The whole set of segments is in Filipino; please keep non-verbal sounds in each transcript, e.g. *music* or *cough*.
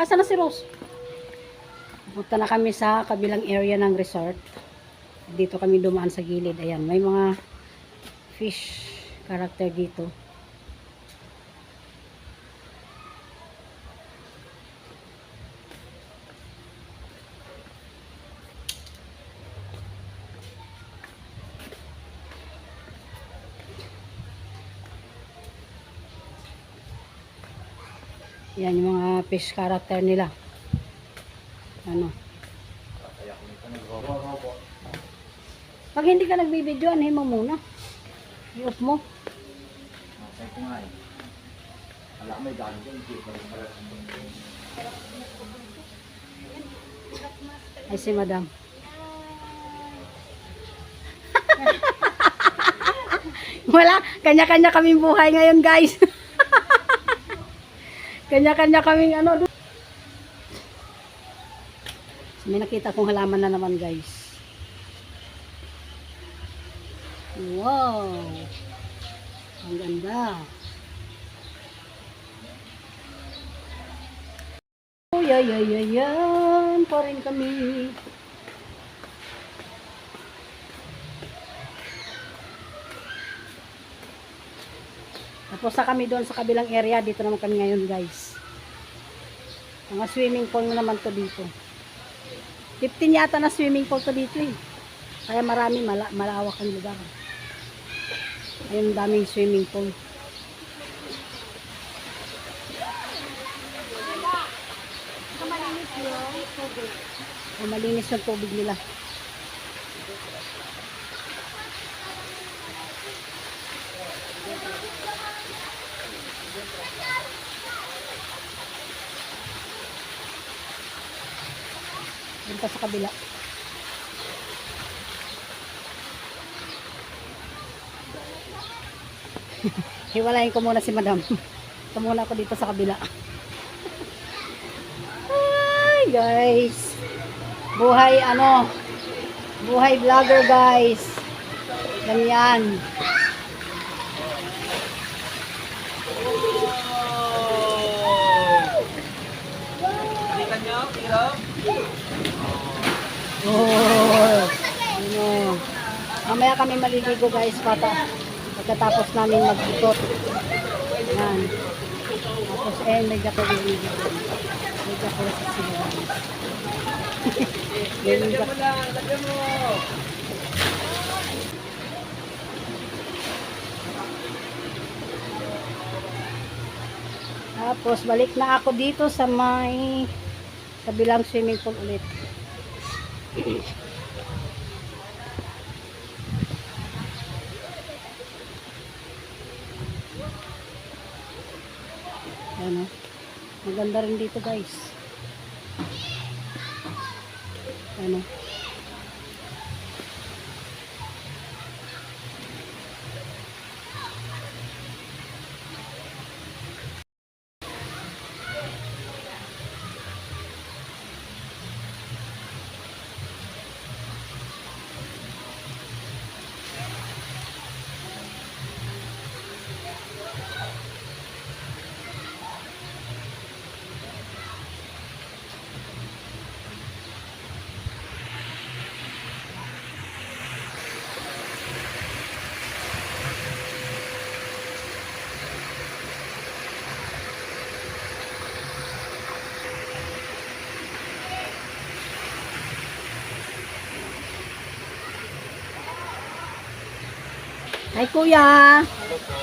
Asa na si Rose? Punta na kami sa kabilang area ng resort. Dito kami dumaan sa gilid. Ayan, may mga fish character dito. Yan yung mga fish character nila. Ano? Pag hindi ka nagbibideo, ano mo muna? I-off mo. Masay ko nga eh. Wala may daan dyan. Ay si madam. *laughs* Wala, kanya-kanya kaming buhay ngayon guys. *laughs* kanya-kanya kaming ano. May nakita kong halaman na naman guys. Wow! Ang ganda. Oh, yeah, yeah, yeah, yan pa rin kami. Tapos sa kami doon sa kabilang area, dito naman kami ngayon guys. Mga swimming pool na naman to dito. 15 yata na swimming pool to dito eh. Kaya marami, mala malawak ang lugar. Ayun, daming swimming pool. O malinis yung tubig nila. Yun pa sa kabila. *laughs* Hiwalayin ko muna si madam. *laughs* Ito muna ako dito sa kabila. *laughs* Hi guys. Buhay ano? Buhay vlogger guys. Ganyan. Oh. Ano. Mamaya kami maliligo guys pata. Pagkatapos namin mag-ikot. Yan. Tapos eh, may ako liligo. May ako sa sila. Ganyan *laughs* ka. Tapos balik na ako dito sa may kabilang swimming pool ulit. Ano? Maganda rin dito guys. Ano? Ay kuya.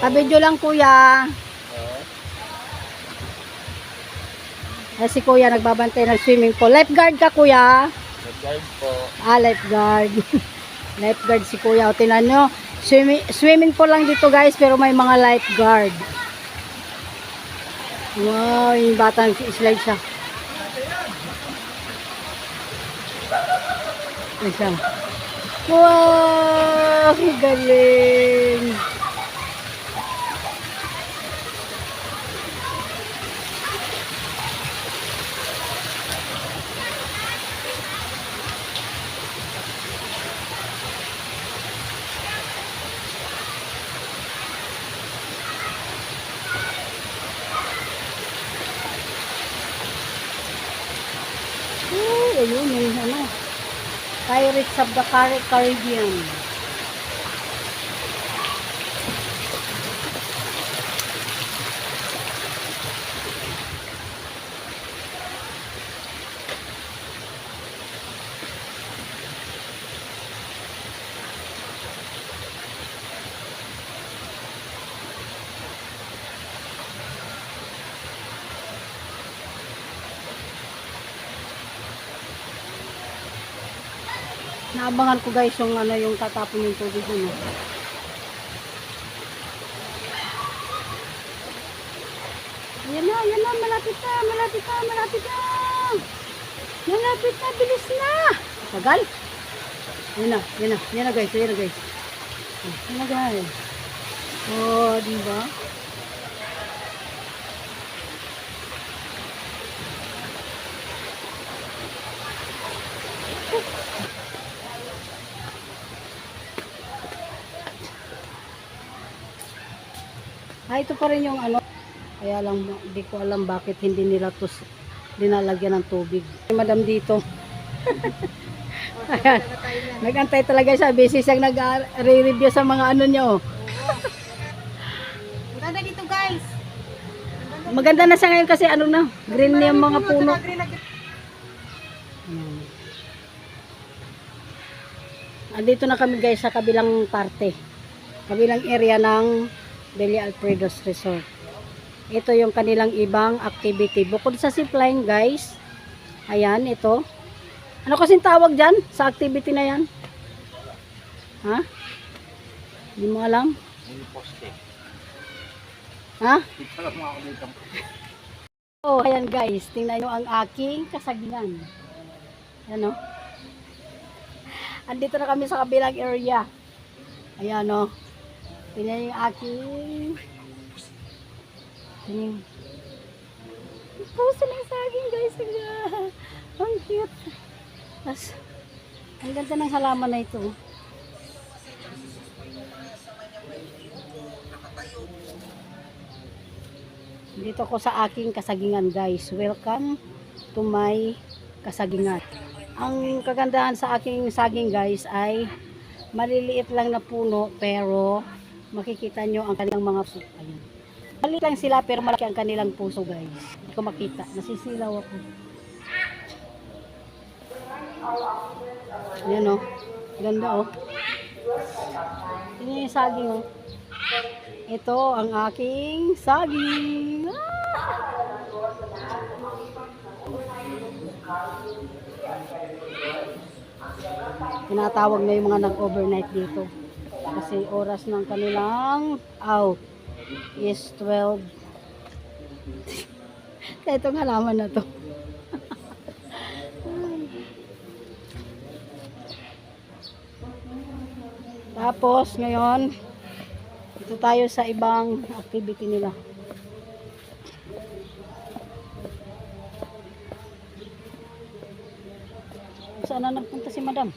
Kabidyo lang kuya. Ay si kuya nagbabantay ng swimming pool. Lifeguard ka kuya. Nag-guard po. Ah, lifeguard. *laughs* lifeguard si kuya. O, tinan nyo. Swimming, swimming pool lang dito guys, pero may mga lifeguard. Wow, yung batang slide siya. Ayan siya. Wow! Galing! Ayun, may Pirates of the Car- Caribbean. Naabangan ko guys yung ano yung tatapon yung tubig dun. oh. Ayan na, ayan na, malapit na, malapit na, malapit na. Malapit na, bilis na. Tagal. Ayan na, ayan na, ayan na guys, ayan na guys. Ayan na guys. Oh, di ba? Ah, ito pa rin yung ano. Kaya lang, hindi ko alam bakit hindi nila to dinalagyan ng tubig. Madam dito. Ayan. Nagantay talaga siya. Busy siyang nag-re-review sa mga ano niya. Oh. Maganda dito guys. Maganda na siya ngayon kasi ano na, green na yung mga puno. Andito na kami guys sa kabilang parte. Kabilang area ng Deli Alfredo's Resort. Ito yung kanilang ibang activity. Bukod sa zipline guys. Ayan, ito. Ano kasing tawag dyan sa activity na yan? Ha? Hindi mo alam? Poste. Ha? *laughs* Oh, ayan guys, tingnan nyo ang aking kasagingan. Ayan o. *laughs* Andito na kami sa kabilang area. Ayan o. Tingnan nyo yung aking... Tingnan. Ang puso ng saging guys. Ang- Ang cute. Tapos, ang ganda ng halaman na ito. Dito ko sa aking kasagingan guys. Welcome to my kasagingan. Ang kagandahan sa aking saging guys ay maliliit lang na puno pero makikita nyo ang kanilang mga puso. Ayan. Maliit lang sila pero malaki ang kanilang puso guys. Hindi ko makita. Nasisilaw ako. Ayan o. Ganda o. Tingnan yung saging o. Ito ang aking saging. Ah! Tinatawag na yung mga nag-overnight dito. Kasi oras ng kanilang out is 12. *laughs* Kaya itong halaman na to. *laughs* Tapos ngayon, ito tayo sa ibang activity nila. Saan na nagpunta si madam?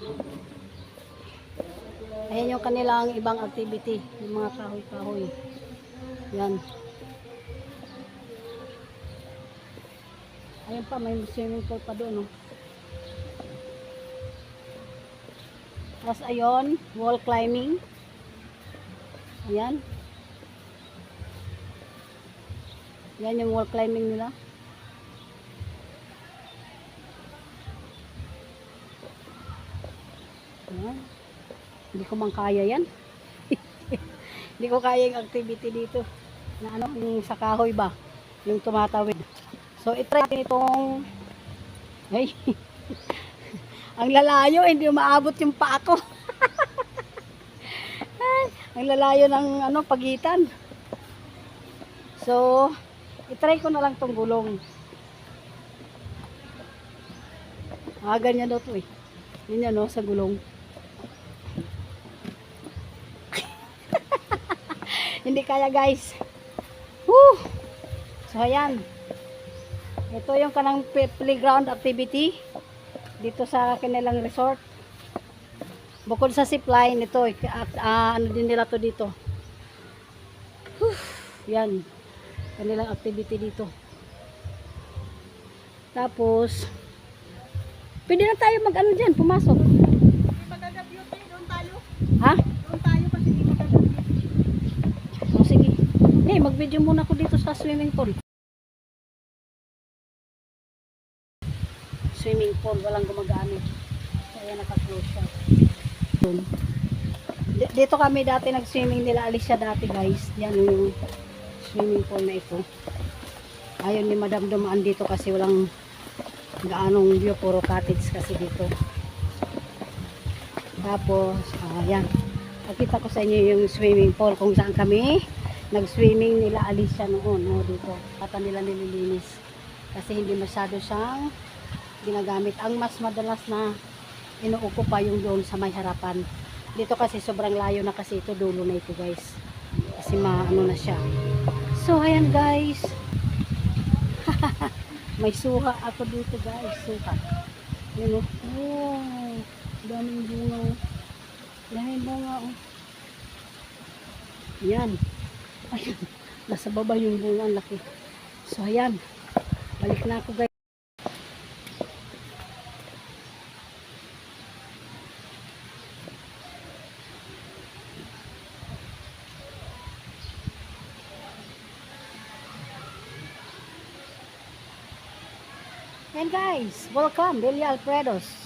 Ayan yung kanilang ibang activity. Yung mga kahoy-kahoy. Yan. Ayan pa, may swimming pool pa doon. Oh. Tapos ayun, wall climbing. Ayan. Yan yung wall climbing nila. Ayan. Hindi ko man kaya yan. *laughs* Hindi ko kaya yung activity dito. Na ano, yung sa kahoy ba? Yung tumatawid. So, itry natin itong ay, *laughs* ang lalayo, hindi maabot yung paa ko. *laughs* Ang lalayo ng ano, pagitan. So, itry ko na lang tong gulong. Ah, ganyan daw to eh. Yun no, sa gulong. Hindi kaya guys. Woo! So, ayan. Ito yung kanang playground activity dito sa kanilang resort. Bukod sa zipline, ito, eh, at, ah, ano din nila to dito. Whew, yan. Kanilang activity dito. Tapos, Pwede na tayo mag ano dyan, pumasok. Magagabyute, doon tayo. Ha? Doon tayo kasi Hey, mag-video muna ako dito sa swimming pool. Swimming pool, walang gumagamit. Kaya naka-close siya. Dito kami dati nag-swimming nila Alicia dati guys. Yan yung swimming pool na ito. Ayaw ni Madam dumaan dito kasi walang gaanong view, puro cottage kasi dito. Tapos, ayan. Pakita ko sa inyo yung swimming pool kung saan kami nag-swimming nila Alicia noon no, dito. Pata nila nililinis. Kasi hindi masyado siyang ginagamit. Ang mas madalas na inuupo pa yung doon sa may harapan. Dito kasi sobrang layo na kasi ito dulo na ito guys. Kasi maano na siya. So ayan guys. *laughs* may suha ako dito guys. Suha. Yun o. Oh, daming bunga. oh. Daming bunga oh. Yan. Ayun. Nasa baba yung bunga. Ang laki. So ayan. Balik na ako guys. And guys, welcome, Delia Alfredos.